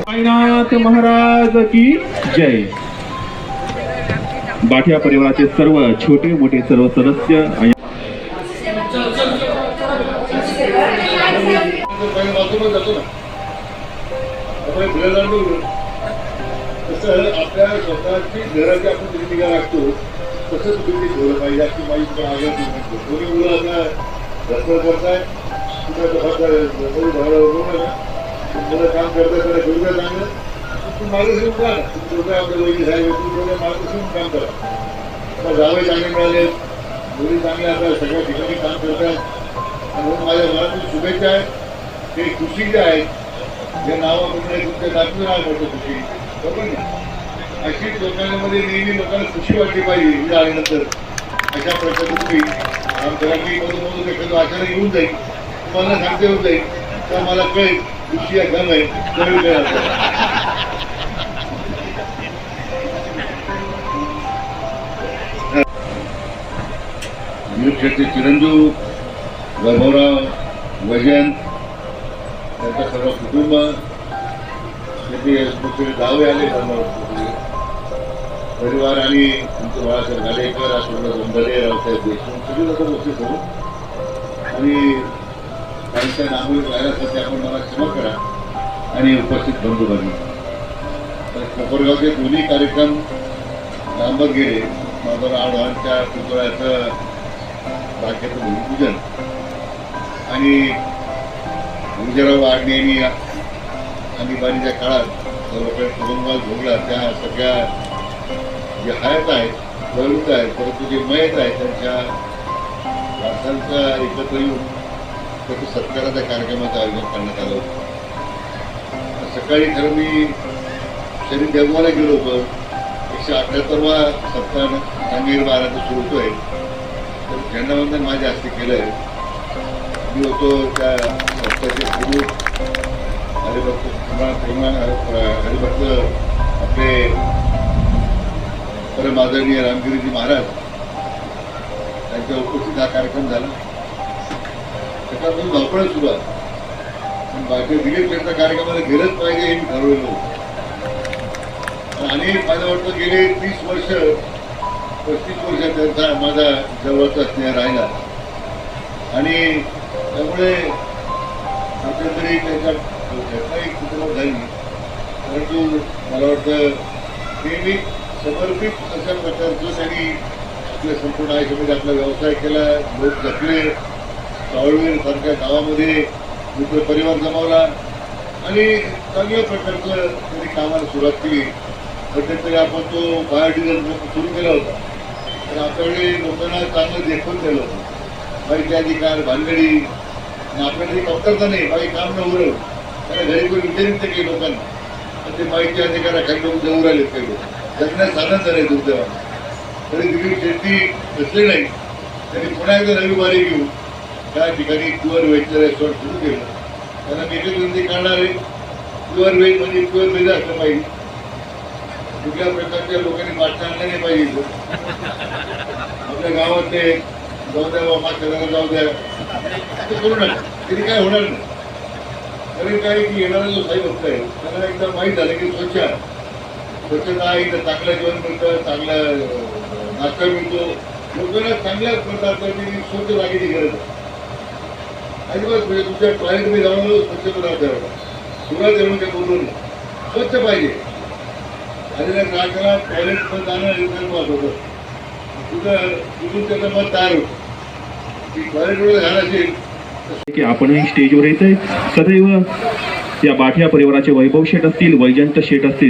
साईनाथ महाराज की जय. बाठिया परिवाराचे सर्व छोटे मोठे सर्व सदस्य आपल्या स्वतःची घराची आपण तसंच तुम्ही ठेवलं पाहिजे. अशी माहिती पण आग्रह मुलं रस्त्यावर करताय कुठं काम करता त्याला चांगलं तुम्ही मागे घेऊन जा ना आपल्या साहेब तुम्ही काम करा आता जावे चांगले मिळाले मुली चांगल्या आता सगळ्या ठिकाणी काम करतात आणि माझ्या मनातून शुभेच्छा आहेत ते खुशी जे जे नावं तुमच्या नातू नाव मोठं खुशी बरोबर ना अशीच लोकांमध्ये नेहमी लोकांना खुशी वाटली पाहिजे इथं आल्यानंतर अशा प्रकारे तुम्ही काम मी मधून एखादं येऊन जाईल. मला सांगते होते तर मला कळेल खुशी आहे. गम आहे कळेल काय चिरंजीव वैभवराव वैजयंत त्यांचं सर्व कुटुंब त्याचे गावे आले परिवार आणि तुमचे बाळासाहेब गाडेकर आश्रम गोंधळे रावसाहेब देशमुख सगळी लोक उपस्थित करू आणि त्यांच्या नामून राहिल्यासाठी आपण मला क्षमा करा. आणि उपस्थित बंधू बनवा तर कोपरगावचे दोन्ही कार्यक्रम लांबत गेले माधवराव आडवांच्या पुतळ्याचं भाग्याचं भूमिपूजन. आणि विजयराव आडणे यांनी आणीबाणीच्या काळात सर्वकडे तुरुंगात भोगला त्या सगळ्या जे हयात आहेत वयोवृद्ध आहेत परंतु जे मयत आहेत त्यांच्या वारसांचा एकत्र येऊन त्याचं सत्काराच्या कार्यक्रमाचं आयोजन करण्यात आलं होतं. सकाळी खरं मी शरीर देवाला गेलो होतो. एकशे अठ्ठ्याहत्तरवा सप्ताह सांगेर बाराचं सुरू होतोय. तर झेंडावंदन माझ्या हस्ते केलं आहे मी होतो त्या संस्थेचे गुरु हरिभक्त हरिभक्त आपले परमादरणीय रामगिरीजी महाराज. त्यांच्या उपस्थित हा कार्यक्रम झाला. त्याच्यापासून धावपळ सुरू आहे पण बाकी दिलीप यांच्या कार्यक्रमाला गेलंच पाहिजे हे मी ठरवलं आणि मला वाटतं गेले तीस वर्ष पस्तीस वर्ष त्यांचा माझा जवळचा स्नेह राहिला. आणि त्यामुळे कुठेतरी त्यांच्या घटनाही कुटुंब झाली. परंतु मला वाटतं नेहमी समर्पित अशा प्रकारचं त्यांनी आपल्या संपूर्ण आयुष्यामध्ये आपला व्यवसाय केला लोक जपले. सावळवीर सारख्या गावामध्ये मित्र परिवार जमावला आणि चांगल्या प्रकारचं त्यांनी कामाला सुरुवात केली. सध्यातरी आपण तो बायोडिझेल सुरू केला होता. तर आपल्याकडे लोकांना चांगलं देखून केलं होतं. बाईचे अधिकार भानगडी आणि आपल्याकडे कमतरता नाही बाई काम न उरव. त्याला घरी कोणी विचारित काही लोकांना. पण ते बाईचे अधिकार काही लोक जवळ आले काही लोक जगण्यास साधन झालंय दुर्दैवानं. तरी दिलीप शेट्टी नसले नाही. त्यांनी पुन्हा एकदा रविवारी घेऊन त्या ठिकाणी प्युअर व्हेजचं रेस्टॉरंट सुरू केलं. त्यांना मी एकच करणार आहे. प्युअर व्हेज म्हणजे प्युअर व्हेज असलं पाहिजे. कुठल्या प्रकारच्या लोकांनी बाटल्या आणल्या नाही पाहिजे आपल्या आपल्या गावातले जाऊ द्या बाबा शहराला जाऊ द्या. ते करू नका. तरी काय होणार नाही. कारण काय की येणारा जो साई भक्त आहे त्यांना एकदा माहीत झालं की स्वच्छ आहे. स्वच्छता आहे इथं चांगलं जेवण मिळतं चांगला नाश्ता मिळतो. लोकांना चांगल्या प्रकारचा स्वच्छ जागेची गरज आहे. अजिबात म्हणजे तुमच्या टॉयलेटमध्ये जाऊन स्वच्छ पदार्थ ठेवा सुरुवात येऊन काही बोललो नाही स्वच्छ पाहिजे. आणि त्या ग्राहकाला पण जाणं हे पण महत्वाचं. तुझं तिथून त्याचं मत तयार होतं. की टॉयलेटवर घाण असेल की आपणही स्टेजवर येतोय सदैव या बाठिया परिवाराचे वैभव शेठ असतील वैजंत शेठ असतील.